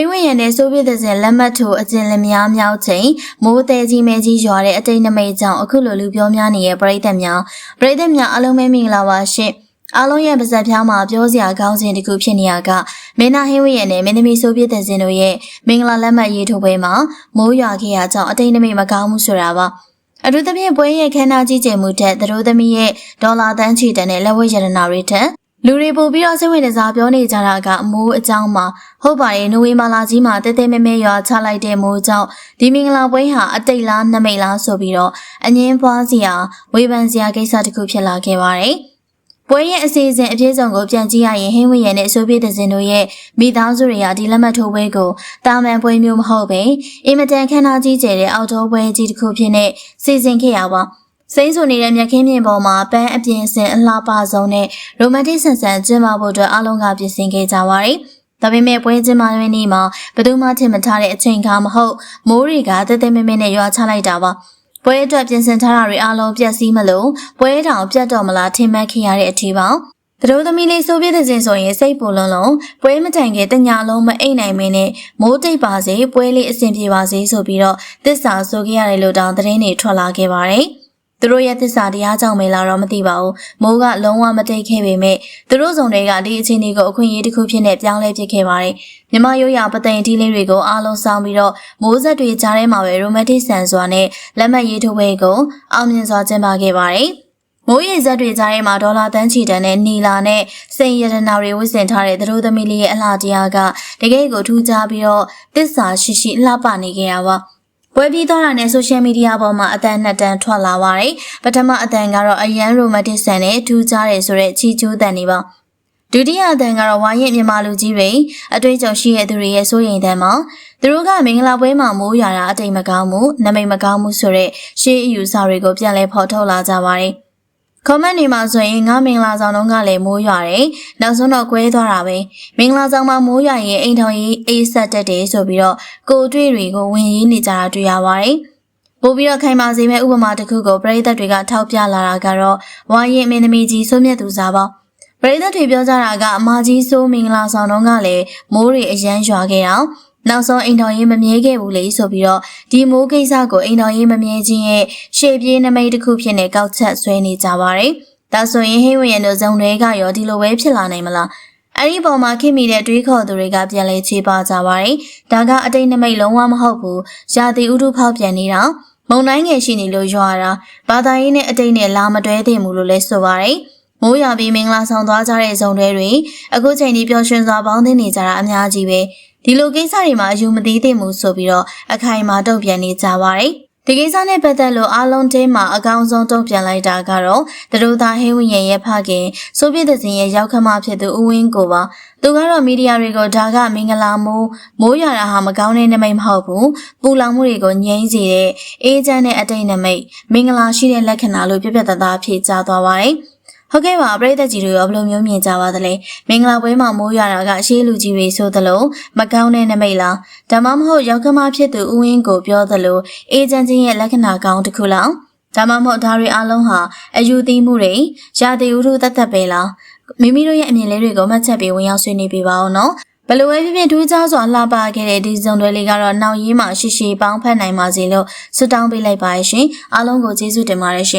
ိဝင်းရံတဲ့ဆိုဗီယက်တစ်စင်လက်မှတ်ထိုးအကျဉ်လက်များမြောက်ချိန်မိုးတဲကြီးမဲကြီးရွာတဲ့အတိတ်နမိတ်ကြောင့်အခုလိုလူပြောများနေတဲ့ပရိသတ်များပရိသတ်များအလုံးမဲမင်္ဂလာပါရှင်အားလုံးရဲ့ပါဇက်ဖျားမှာပြောစရာကောင်းခြင်းတစ်ခုဖြစ်နေရကမင်းနာဟင်းဝင်းရံနဲ့မင်းသမီးဆိုဗီယက်တစ်စင်တို့ရဲ့မင်္ဂလာလက်မှတ်ရေးထိုးပွဲမှာမိုးရွာခဲ့ရကြောင်းအတိတ်နမိတ်မကောင်းမှုဆိုတာပါအထူးသဖြင့်ပွဲရဲ့ခမ်းနားကြီးကျယ်မှုထက်သတို့သမီးရဲ့ဒေါ်လာတန်းချီတန်တဲ့လက်ဝဲရတနာတွေထက် လူတွေပို့ပြီးတော့စိတ်ဝင်စားပြောနေကြတာကအမိုးအကြောင်းမှာဟုတ်ပါတယ်နိုဝင်ဘာလကြီးမှာတဲတဲမဲမဲရွာချလိုက်တဲ့မိုးကြောင့်ဒီမင်္ဂလာပွဲဟာအတိတ်လားနမိတ်လားဆိုပြီးတော့အငင်းပွားစရာဝေဖန်စရာကိစ္စတစ်ခုဖြစ်လာခဲ့ပါတယ်။ပွဲရဲ့အစီအစဉ်အပြည့်စုံကိုပြန်ကြည့်ရရင်ဟင်းဝင်းရံနဲ့ဆိုဗီယက်စင်တို့ရဲ့မိသားစုတွေကဒီလက်မှတ်ထိုးပွဲကိုတာမန်ပွဲမျိုးမဟုတ်ပဲအင်မတန်ခမ်းနားကြီးကျယ်တဲ့အော်တိုပွဲကြီးတစ်ခုဖြစ်နေစီစဉ်ခဲ့ရပါ စိမ့်ဆူနေတဲ့မြက်ခင်းပြင်ပေါ်မှာပန်းအပြင်စင်အလှပဆုံးနဲ့ရိုမန်တစ်ဆန်ဆန်ကျင်းပဖို့အတွက်အားလုံးကပြင်ဆင်ခဲ့ကြပါတယ်။ဒါပေမဲ့ပွဲကျင်းပတဲ့နေ့မှာဘယ်သူမှထင်မထားတဲ့အချိန်ခါမဟုတ်မိုးတွေကတဲတဲမဲမဲနဲ့ရွာချလိုက်တာပါ။ပွဲအတွက်ပြင်ဆင်ထားတာတွေအားလုံးပြည့်စည်မလို့ပွဲတောင်ပြတ်တော့မလားထင်မှတ်ခဲ့ရတဲ့အထီးပါ။သတို့သမီးလေးဆိုပြတဲ့စဉ်ဆိုရင်စိတ်ပူလုံးလုံးပွဲမတိုင်ခင်တညာလုံးမအိတ်နိုင်မင်းနဲ့မိုးတိတ်ပါစေပွဲလေးအဆင်ပြေပါစေဆိုပြီးတော့သစ္စာဆိုခဲ့ရတယ်လို့တောင်သတင်းတွေထွက်လာခဲ့ပါတယ်။ သူတို့ရဲ့သစ္စာတရားကြောင့်မလားတော့မသိပါဘူး။မိုးကလုံးဝမတိတ်ခဲ့ပေမဲ့သူတို့စုံတွေကဒီအခြေအနေကိုအခွင့်အရေးတစ်ခုဖြစ်နေပြောင်းလဲပစ်ခဲ့ပါတယ်။မြမရိုးရာပသိမ်တီးလေးတွေကိုအားလုံးစောင်းပြီးတော့မိုးဆက်တွေကြားထဲမှာပဲရိုမန်တစ်ဆန်စွာနဲ့လက်မှတ်ရေးထိုးပွဲကိုအောင်မြင်စွာကျင်းပခဲ့ပါတယ်။မိုးရေဇက်တွေကြားထဲမှာဒေါ်လာတန်းချီတန်နဲ့နီလာနဲ့စိန်ရတနာတွေဝစ်ဆင်ထားတဲ့သတို့သမီးလေးရဲ့အလှတရားကတကယ်ကိုထူးခြားပြီးတော့သစ္စာရှိရှိလှပနေခဲ့ရပါ ပွဲပြီးသွားတာနဲ့ဆိုရှယ်မီဒီယာပေါ်မှာအတန်နှစ်တန်ထွက်လာပါတယ်။ပထမအတန်ကတော့အရန်ရိုမန်တစ်ဆန်နဲ့ထူးခြားတယ်ဆိုတဲ့ချီချိုးတန်နေပါ။ဒုတိယအတန်ကတော့ဝိုင်းရဲ့မြန်မာလူကြီးတွေအတွေ့အကြုံရှိတဲ့သူတွေရဲ့စိုးရိမ်တမ်းမှာသူတို့ကမင်္ဂလာပွဲမှာမိုးရွာတာအတိတ်မကောင်းမှုနမိတ်မကောင်းမှုဆိုတဲ့ရှေးအယူဆတွေကိုပြန်လည်ဖော်ထုတ်လာကြပါတယ်။ comment တွေမှာဆိုရင်ငါမင်္ဂလာဆောင်တော့ကလည်းမိုးရွာတယ်။နောက်ဆုံးတော့ကွဲသွားတာပဲ။မင်္ဂလာဆောင်မှာမိုးရွာရင်အိမ်ထောင်ကြီးအေးဆက်တက်တယ်ဆိုပြီးတော့ကိုတွေ့တွေကိုဝင်ရင်းနေကြတာတွေ့ရပါတယ်။ပို့ပြီးတော့ခိုင်မာစေမဲ့ဥပမာတစ်ခုကိုပရိသတ်တွေကထောက်ပြလာတာကတော့ဝါရင်မင်းသမီးကြီးစိုးမြတ်သူစားပေါ့။ပရိသတ်တွေပြောကြတာကအမကြီးစိုးမင်္ဂလာဆောင်တော့ကလည်းမိုးတွေအရန်ရွာခဲ့အောင် နောက်ဆုံးအိမ်တော်ရေးမမြဲခဲ့ဘူးလေဆိုပြီးတော့ဒီမိုးကိစ္စကိုအိမ်တော်ရေးမမြဲခြင်းရဲ့ရှေ့ပြေးနမိတ်တစ်ခုဖြစ်နေကောက်ချက်ဆွဲနေကြပါတယ်။ဒါဆိုရင်ဟိဝင်ရတဲ့ဇုံတွေကရောဒီလိုပဲဖြစ်လာနိုင်မလား။အဲ့ဒီပုံမှာခင်မိတဲ့တွေးခေါ်သူတွေကပြန်လဲချေပါကြပါတယ်။ဒါကအတိတ်နမိတ်လုံးဝမဟုတ်ဘူး။ရာသီဥတုဖောက်ပြန်နေတာမုံတိုင်းငယ်ရှိနေလို့ရွာတာဘာသာရေးနဲ့အတိတ်နဲ့လာမတွဲသင့်ဘူးလို့လဲဆိုပါတယ်။ မိုးရွာပြီးမင်္ဂလာဆောင်သွားကြတဲ့ဇုံတွေတွေအခုချိန်ဒီပျော်ရွှင်စွာပေါင်းသင်းနေကြတာအများကြီးပဲဒီလိုကိစ္စတွေမှာအယူမသိသင့်ဘူးဆိုပြီးတော့အခိုင်အမာတုံ့ပြန်နေကြပါတယ်ဒီကိစ္စနဲ့ပတ်သက်လို့အားလုံးတဲမှာအကောင်းဆုံးတုံ့ပြန်လိုက်တာကတော့တရူသားဟေးဝင်ရဲ့ရဲ့ဖခင်ဆိုဗီယက်တစ်စင်ရဲ့ရောက်ခမဖြစ်သူဦးဝင်းကိုပါသူကတော့မီဒီယာတွေကိုဒါကမင်္ဂလာမိုးမိုးရွာတာဟာမကောင်းတဲ့နမိတ်မဟုတ်ဘူးပူလောင်မှုတွေကိုငြိမ်းစေတဲ့အေးချမ်းတဲ့အတိတ်နမိတ်မင်္ဂလာရှိတဲ့လက္ခဏာလို့ပြပြတသားဖြေကြားသွားပါတယ် ဟုတ်ကဲ့ပါပရိသတ်ကြီးတို့ရောဘယ်လိုမျိုးမြင်ကြပါသလဲမင်္ဂလာပွဲမှာမိုးရွာတာကအရှိလူကြီးတွေဆိုသလိုမကောင်းတဲ့နမိတ်လားဒါမှမဟုတ်ရောက်ခမဖြစ်သူဦးဝင်းကိုပြောသလိုအေဂျင့်ချင်းရဲ့လက္ခဏာကောင်းတစ်ခုလားဒါမှမဟုတ်ဒါတွေအလုံးဟာအယူသီးမှုတွေရာသီဥတုတတ်တတ်ပဲလားမိမိတို့ရဲ့အမြင်လေးတွေကိုမှတ်ချက်ပြီးဝင်ရောက်ဆွေးနွေးပေးပါအောင်နော်ဘလို့ပဲဖြစ်ဖြစ်ထူးခြားစွာလှပခဲ့တဲ့ဒီစုံတွေလေးကတော့နောက်ရေးမှာရှိရှိပေါင်းဖက်နိုင်ပါစေလို့ဆုတောင်းပေးလိုက်ပါရှင်အားလုံးကိုကျေးဇူးတင်ပါတယ်ရှင်